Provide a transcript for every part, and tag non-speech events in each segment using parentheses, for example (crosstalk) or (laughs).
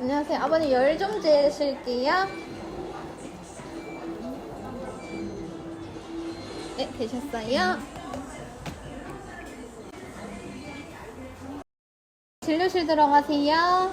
안녕하세요. 아버님 열 좀 재실게요. 네, 되셨어요? 진료실 들어가세요.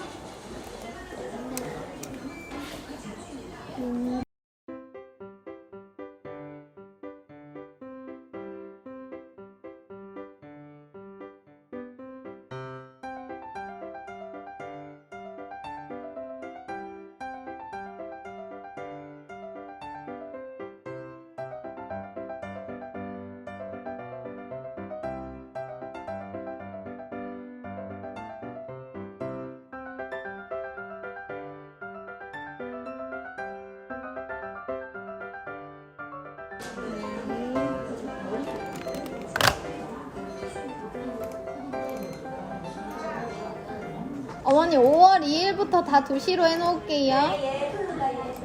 어머니 5월 2일부터 다 2시로 해놓을게요.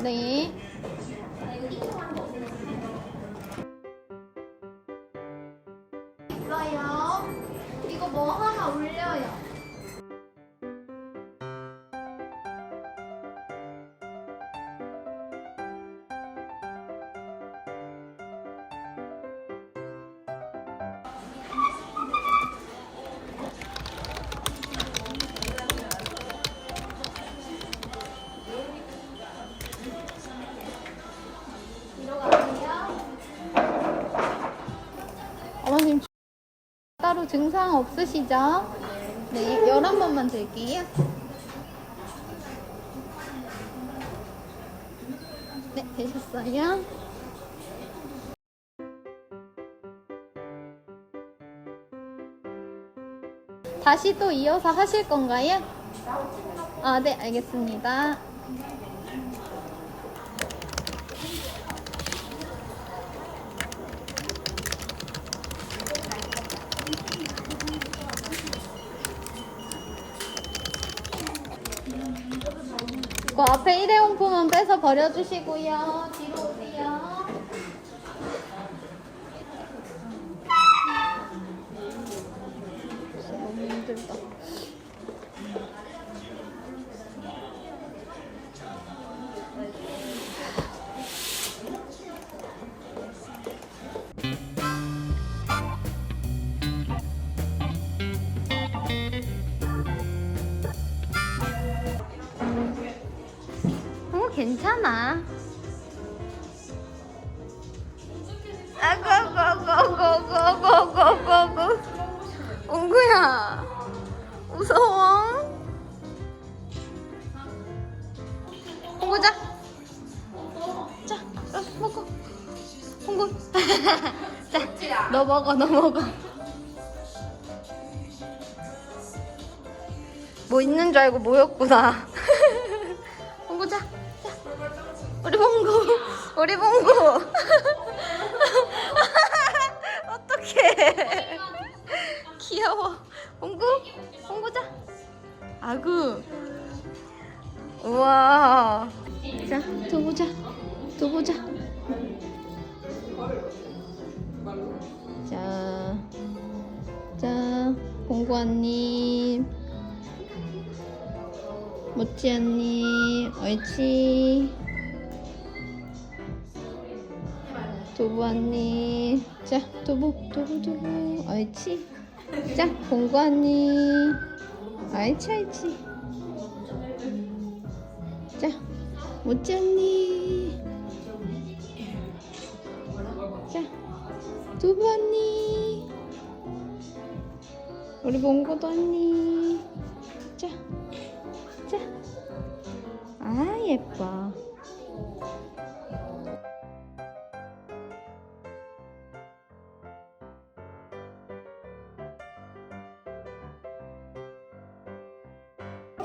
네. 있어요. 이거 뭐 하나 올려요. 따로 증상 없으시죠? 네, 11번만 드릴게요. 네, 되셨어요? 다시 또 이어서 하실 건가요? 아, 네, 알겠습니다. 그 앞에 일회용품은 빼서 버려주시고요. 괜찮아. 아고, 아고, 아고, 아고, 아고, 아고, 아고, 아고, 아고. 옹구야. 무서워. 옹구 자. 자, 어, 먹어. 옹구. (laughs) 자, 너 먹어, 너 먹어. 뭐 있는 줄 알고 모였구나. 봉구, 우리 봉구. (laughs) 어떡해. 귀여워. 봉구, 봉구 자. 아구. 우와. 자, 두고 자, 두고 자. 자, 자, 봉구 언님. 모찌 언니, 옳지. 두부 언니. 자, 두부, 두부, 두부. 옳지. 자, 봉구 언니. 옳지, 옳지. 자, 모찌 언니. 자, 두부 언니. 우리 봉구도 언니. 자. 자. 아, 예뻐.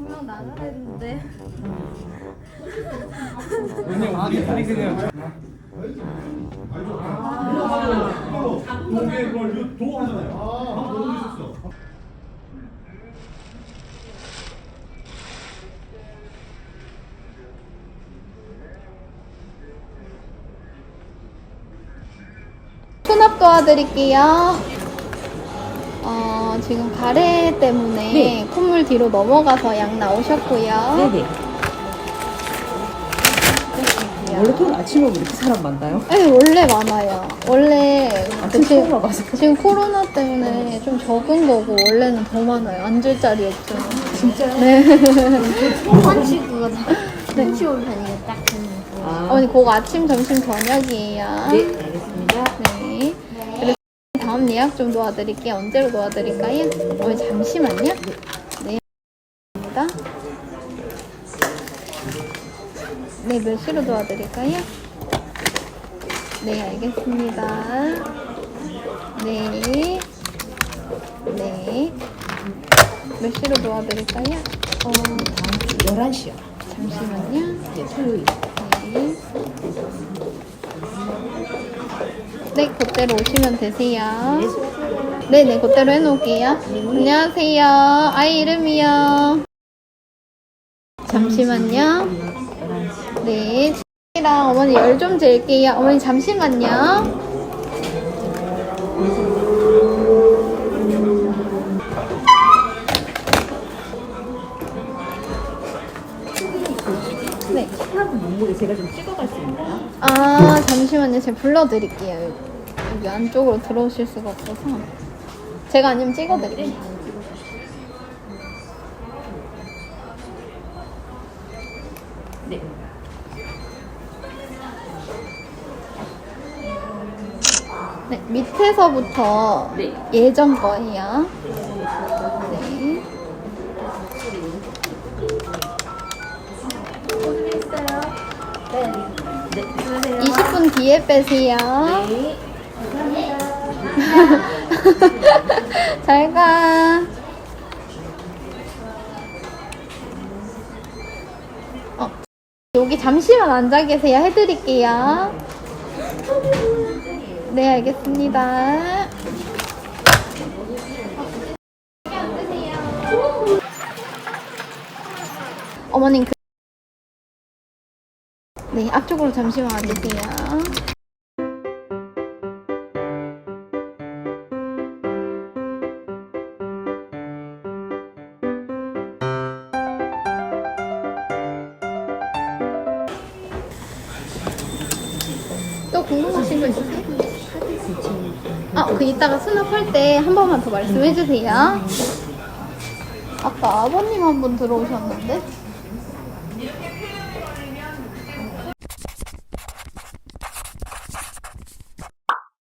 분명 나가야 했는데. 그냥 우리 둘이 그냥 수납 도와드릴게요. 어, 지금 가래 때문에 네. 콧물 뒤로 넘어가서 양 나오셨고요. 네네. 원래 토요일 아침에 오면 이렇게 사람 많나요? 네, 원래 많아요. 원래 아침 지금- 처음 와봐서. 지금 코로나 때문에 좀 적은 거고 원래는 더 많아요. 앉을 자리 없죠. 진짜요? 네. 펀치 그거 펀치 올펜이게 딱 그. 아, 어머니 그거 아침, 점심, 저녁이에요. 네, 알겠습니다. 네. 다음 예약 좀 도와드릴게요. 언제로 도와드릴까요? 어머니 잠시만요. 네. 네, 몇 시로 도와드릴까요? 네, 알겠습니다. 네. 네. 몇 시로 도와드릴까요? 어, 다음 주 11시요. 잠시만요. 네, 토요일. 네. 네, 그대로 오시면 되세요. 네, 네, 그대로 해놓을게요. 안녕하세요. 아이 이름이요. 잠시만요. 네, 랑 어머니 열 좀 잴게요. 어머니 잠시만요. 네. 스타브 몸무게 제가 좀 찍어갈 수 있나요? 아 잠시만요 제가 불러드릴게요 여기, 안쪽으로 들어오실 수가 없어서 제가 아니면 찍어드릴게요 네. 네 밑에서부터 네. 예전 거예요 네 네, 20분 뒤에 빼세요 네. (laughs) 잘 가. 어, 여기 잠시만 앉아 계세요. 해드릴게요. 네 알겠습니다. 어머님 그... 네 앞쪽으로 잠시만 와주세요 궁금하신 거 있으세요? 아, 그 이따가 수납할 때 한 번만 더 말씀해 주세요. 아까 아버님 한 분 들어오셨는데?